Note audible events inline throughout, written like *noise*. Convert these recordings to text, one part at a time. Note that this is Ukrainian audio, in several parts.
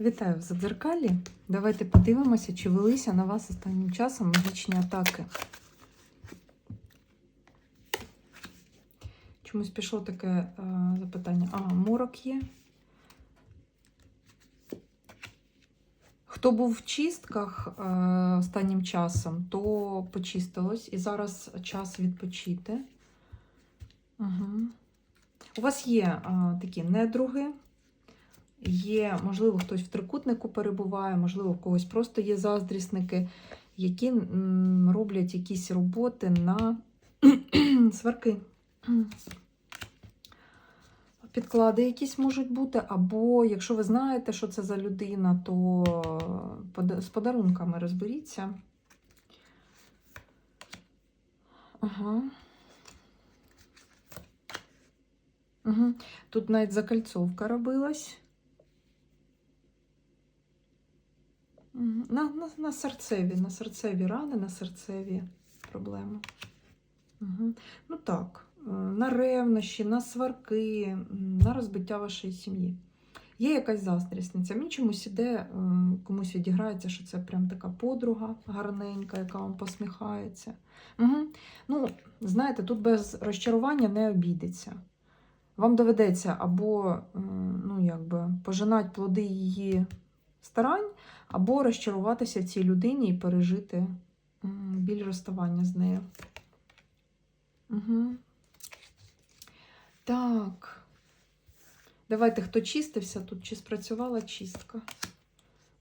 Вітаю в Задзеркалі. Давайте подивимося, чи велися на вас останнім часом магічні атаки. Чомусь пішло таке е, запитання. А, морок є. Хто був в чистках е, останнім часом, то почистилось. І зараз час відпочити. Угу. У вас є е, такі недруги. Є, можливо, хтось в трикутнику перебуває, можливо, в когось просто є заздрісники, які роблять якісь роботи на *clears throat* сварки. Підклади якісь можуть бути, або якщо ви знаєте, що це за людина, то з подарунками розберіться. Ага. Угу. Тут навіть закальцовка робилась. На, на, на серцеві, на серцеві рани, на серцеві проблеми. Угу. Ну так, е, на ревнощі, на сварки, на розбиття вашої сім'ї. Є якась заздрісниця. Мені чомусь іде, е, комусь відіграється, що це прям така подруга гарненька, яка вам посміхається. Угу. Ну, знаєте, тут без розчарування не обійдеться. Вам доведеться або ну, якби, пожинати плоди її старань, або розчаруватися цій людині і пережити біль розставання з нею. Угу. Так. Давайте, хто чистився тут, чи спрацювала чистка?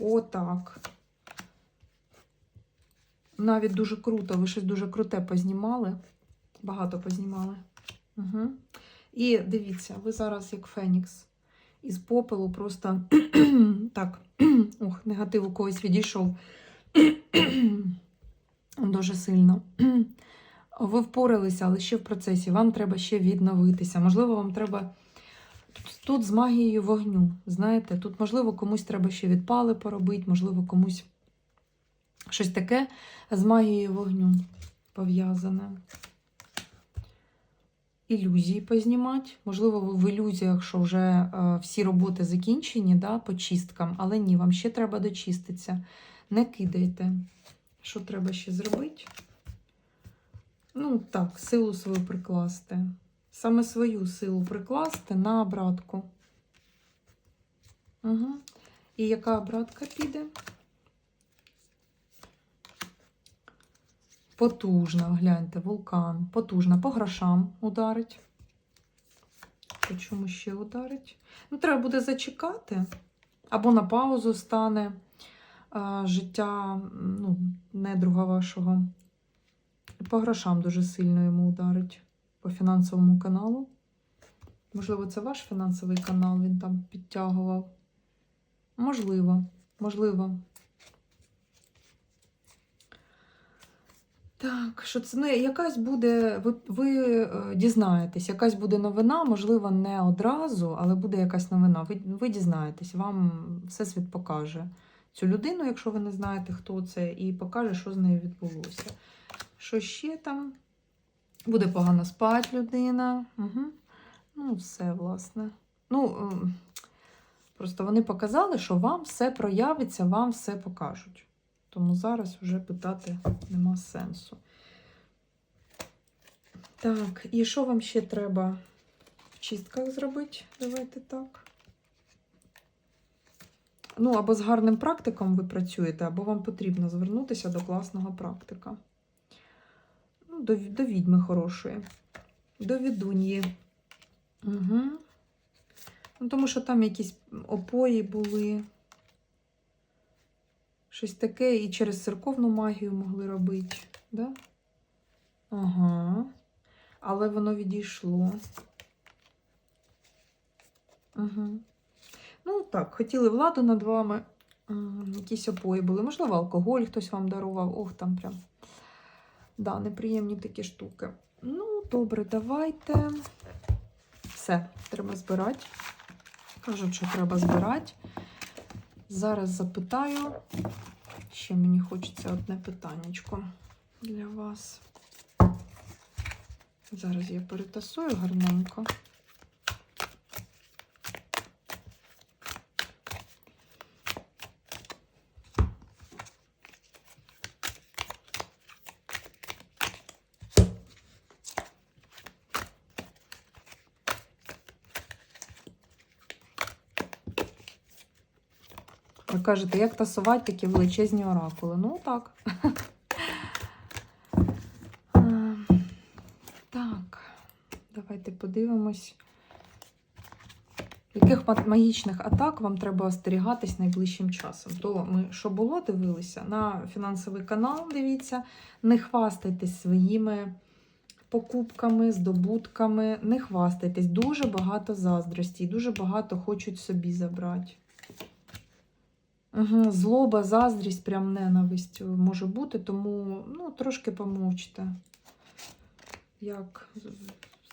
О, так. Навіть дуже круто, ви щось дуже круте познімали. Багато познімали. Угу. І дивіться, ви зараз як Фенікс. Із попелу просто *clears throat* так. *clears throat* Ох, негатив у когось відійшов *clears throat* дуже сильно. *clears throat* Ви впоралися, але ще в процесі. Вам треба ще відновитися. Можливо, вам треба тут з магією вогню. Знаєте, тут, можливо, комусь треба ще відпали поробити, можливо, комусь щось таке з магією вогню пов'язане. Ілюзії познімати. Можливо, ви в ілюзіях, що вже е, всі роботи закінчені да, по чисткам, але ні, вам ще треба дочиститися. Не кидайте. Що треба ще зробити? Ну, так, силу свою прикласти. Саме свою силу прикласти на обратку. Угу. І яка обратка піде? Потужна, гляньте, вулкан. Потужна, по грошам ударить. По чому ще ударить? Ну, треба буде зачекати. Або на паузу стане а, життя ну, недруга вашого. По грошам дуже сильно йому ударить. По фінансовому каналу. Можливо, це ваш фінансовий канал, він там підтягував. Можливо, можливо. Так, що це ну, якась буде, ви, ви е, дізнаєтесь, якась буде новина, можливо, не одразу, але буде якась новина. Ви, ви дізнаєтесь, вам всесвіт покаже цю людину, якщо ви не знаєте, хто це, і покаже, що з нею відбулося. Що ще там? Буде погано спати людина. Угу. Ну, все, власне. Ну, ем, просто вони показали, що вам все проявиться, вам все покажуть. Тому зараз вже питати нема сенсу. Так, і що вам ще треба в чистках зробити? Давайте так. Ну, або з гарним практиком ви працюєте, або вам потрібно звернутися до класного практика. Ну, до, до відьми хорошої, до відуньї. Угу. Ну, тому що там якісь опої були. Щось таке і через церковну магію могли робити. Да? Ага. Але воно відійшло. Угу. Ну, так, хотіли владу над вами. Якісь опої були. Можливо, алкоголь хтось вам дарував. Ох, там прям. Да, неприємні такі штуки. Ну, добре, давайте. Все, треба збирати. Кажуть, що треба збирати. Зараз запитаю. Ще мені хочеться одне питаннячко для вас. Зараз я перетасую гарненько. Кажете, як тасувати такі величезні оракули? Ну так. *laughs* Е, Так, давайте подивимось. Яких магічних атак вам треба остерігатись найближчим часом? То ми що було, дивилися на фінансовий канал. Дивіться, не хвастайтесь своїми покупками, здобутками, не хвастайтесь. Дуже багато заздрості, дуже багато хочуть собі забрати. Угу, злоба, заздрість, прям ненависть може бути, тому ну, трошки помовчте. Як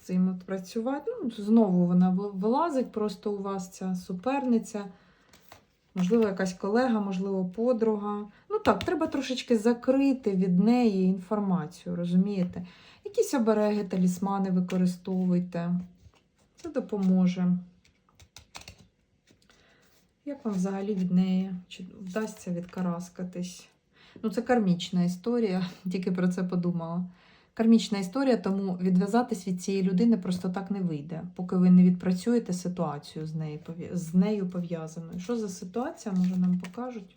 з цим працювати? Ну, знову вона вилазить просто у вас ця суперниця. Можливо, якась колега, можливо, подруга. Ну так, треба трошечки закрити від неї інформацію, розумієте? Якісь обереги, талісмани використовуйте. Це допоможе. Як вам взагалі від неї? Чи вдасться відкараскатись? Ну, це кармічна історія, *laughs* тільки про це подумала. Кармічна історія, тому відв'язатись від цієї людини просто так не вийде, поки ви не відпрацюєте ситуацію з нею, з нею пов'язаною. Що за ситуація, може, нам покажуть?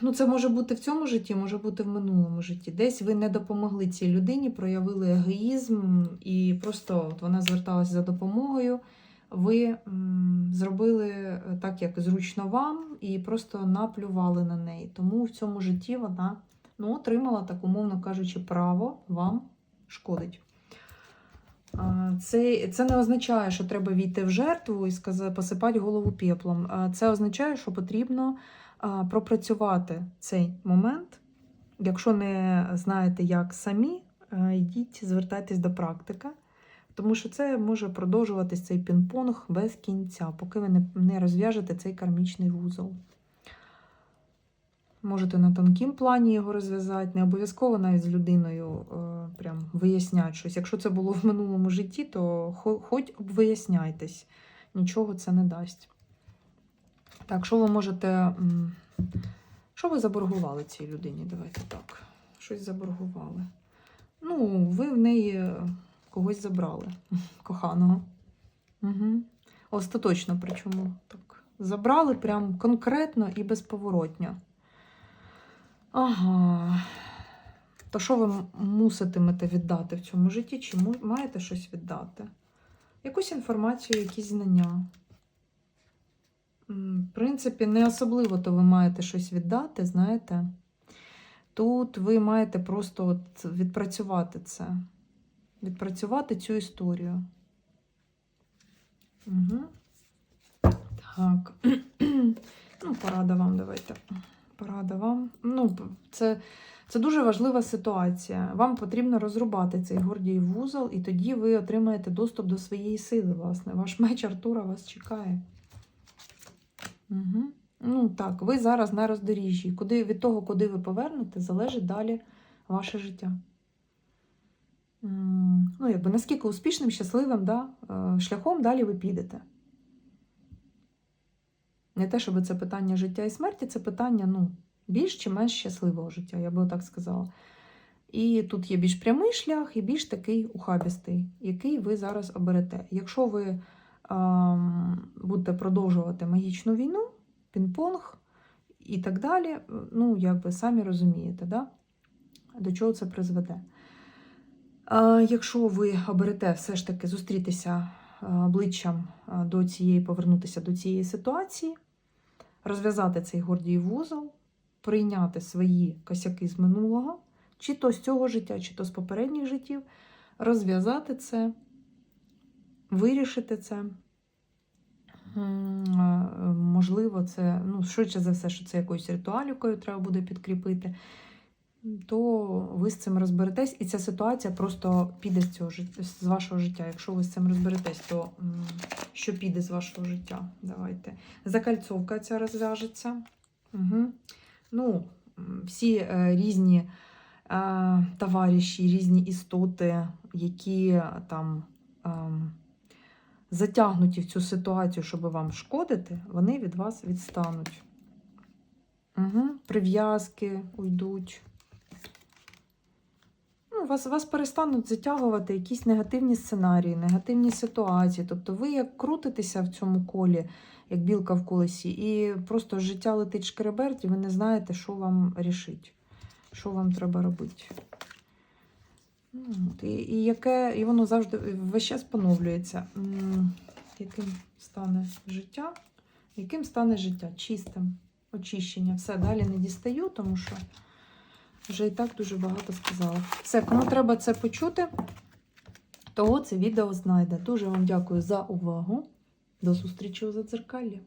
Ну, це може бути в цьому житті, може бути в минулому житті. Десь ви не допомогли цій людині, проявили егоїзм, і просто от вона зверталася за допомогою. Ви зробили е, так, як зручно вам, і просто наплювали на неї. Тому в цьому житті вона ну, отримала, так умовно кажучи, право вам шкодить. Це, це не означає, що треба війти в жертву і сказати, посипати голову пеплом. Це означає, що потрібно пропрацювати цей момент. Якщо не знаєте, як самі, е, йдіть, звертайтесь до практика. Тому що це може продовжуватись цей пінг-понг без кінця, поки ви не, розв'яжете цей кармічний вузол. Можете на тонкім плані його розв'язати, не обов'язково навіть з людиною е, прям виясняти щось. Якщо це було в минулому житті, то хоч обвиясняйтесь, нічого це не дасть. Так, що ви можете. Що ви заборгували цій людині? Давайте так. Щось заборгували. Ну, ви в неї когось забрали, *laughs* коханого. Угу. Остаточно, причому так. Забрали прям конкретно і безповоротньо. Ага. То що ви муситимете віддати в цьому житті? Чи маєте щось віддати? Якусь інформацію, якісь знання. В принципі, не особливо то ви маєте щось віддати, знаєте. Тут ви маєте просто от відпрацювати це. Відпрацювати цю історію. Угу. Так. *clears throat* ну, порада вам, давайте. Порада вам. Ну, це, це дуже важлива ситуація. Вам потрібно розрубати цей гордій вузол, і тоді ви отримаєте доступ до своєї сили, власне. Ваш меч Артура вас чекає. Угу. Ну так, ви зараз на роздоріжжі. Куди, від того, куди ви повернете, залежить далі ваше життя. Ну, якби наскільки успішним, щасливим да, е, шляхом далі ви підете. Не те, щоб це питання життя і смерті, це питання ну, більш чи менш щасливого життя, я би так сказала. І тут є більш прямий шлях і більш такий ухабістий, який ви зараз оберете. Якщо ви ем, будете продовжувати магічну війну, пінг-понг і так далі, ну, якби самі розумієте, да? до чого це призведе. Якщо ви оберете все ж таки зустрітися е, обличчям е, до цієї, повернутися до цієї ситуації, розв'язати цей гордій вузол, прийняти свої косяки з минулого, чи то з цього життя, чи то з попередніх життів, розв'язати це, вирішити це. Е, Можливо, це, ну, швидше за все, що це якоюсь ритуалікою треба буде підкріпити то ви з цим розберетесь, і ця ситуація просто піде з цього з вашого життя. Якщо ви з цим розберетесь, то що піде з вашого життя? Давайте. Закальцовка ця розв'яжеться. Угу. Ну, всі е, різні е, товариші, різні істоти, які е, там ем, затягнуті в цю ситуацію, щоб вам шкодити, вони від вас відстануть. Угу. Прив'язки уйдуть. Вас, вас перестануть затягувати якісь негативні сценарії, негативні ситуації. Тобто ви як крутитеся в цьому колі, як білка в колесі, і просто життя летить шкереберть, і ви не знаєте, що вам рішить, що вам треба робити. Ну, І, і, яке, і воно завжди весь час поновлюється. Яким стане життя? Яким стане життя? Чистим, очищення. Все, далі не дістаю, тому що вже і так дуже багато сказала. Все, кому треба це почути, того це відео знайде. Дуже вам дякую за увагу. До зустрічі у задзеркаллі.